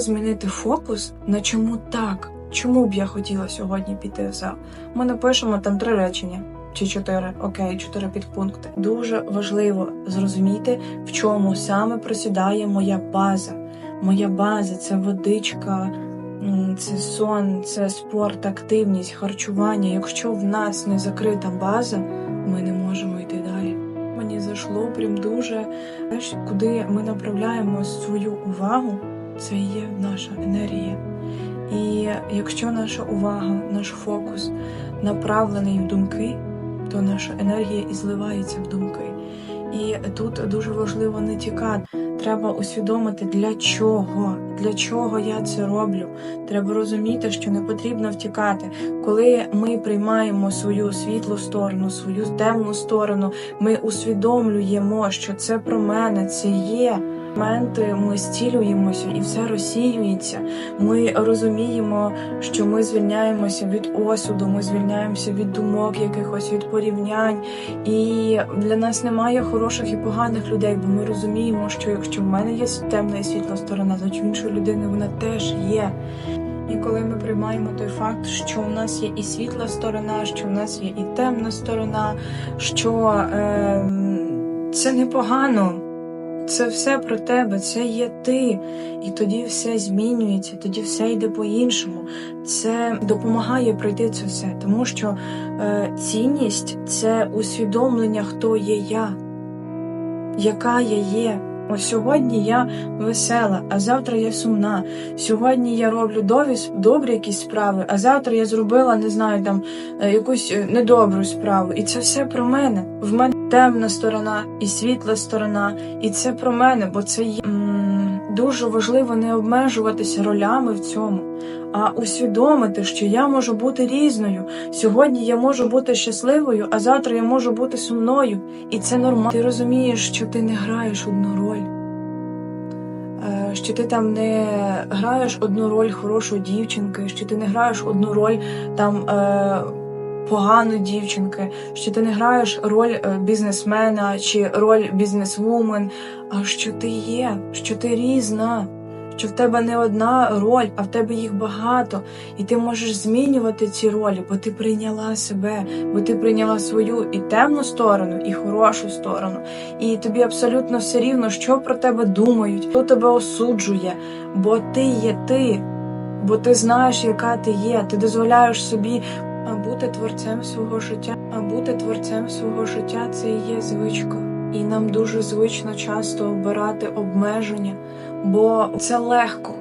Змінити фокус на чому так? Чому б я хотіла сьогодні піти в зал? Ми напишемо там три речення чи чотири, окей, чотири підпункти. Дуже важливо зрозуміти, в чому саме просідає моя база. Моя база це водичка, це сон, це спорт, активність, харчування. Якщо в нас не закрита база, ми не можемо йти далі. Мені зайшло прям дуже, куди ми направляємо свою увагу, це є наша енергія. І якщо наша увага, наш фокус направлений в думки, то наша енергія і зливається в думки. І тут дуже важливо не тікати. Треба усвідомити, для чого, для чого я це роблю. Треба розуміти, що не потрібно втікати. Коли ми приймаємо свою світлу сторону, свою темну сторону, ми усвідомлюємо, що це про мене, це є. Моменти ми зцілюємося і все розсіюється. Ми розуміємо, що ми звільняємося від осуду, ми звільняємося від думок, якихось від порівнянь. І для нас немає хороших і поганих людей, бо ми розуміємо, що якщо в мене є темна і світла сторона, значить в іншої людини вона теж є. І коли ми приймаємо той факт, що у нас є і світла сторона, що в нас є і темна сторона, що е, це непогано. Це все про тебе, це є ти. І тоді все змінюється, тоді все йде по-іншому. Це допомагає пройти це все, тому що е, цінність це усвідомлення, хто є я, яка я є. Ось сьогодні я весела, а завтра я сумна. Сьогодні я роблю довіс, добрі якісь справи, а завтра я зробила, не знаю, там е, якусь е, недобру справу. І це все про мене. В мене темна сторона і світла сторона, і це про мене, бо це є. Дуже важливо не обмежуватися ролями в цьому, а усвідомити, що я можу бути різною. Сьогодні я можу бути щасливою, а завтра я можу бути сумною. І це нормально. Ти розумієш, що ти не граєш одну роль. Е, Що ти там не граєш одну роль хорошої дівчинки, що ти не граєш одну роль там е, поганої дівчинки, що ти не граєш роль е, бізнесмена чи роль бізнесвумен, а що ти є, що ти різна, що в тебе не одна роль, а в тебе їх багато, і ти можеш змінювати ці ролі, бо ти прийняла себе, бо ти прийняла свою і темну сторону, і хорошу сторону. І тобі абсолютно все рівно, що про тебе думають, хто тебе осуджує, бо ти є ти, бо ти знаєш, яка ти є. Ти дозволяєш собі бути творцем свого життя. А бути творцем свого життя це і є звичка. І нам дуже звично часто обирати обмеження, бо це легко.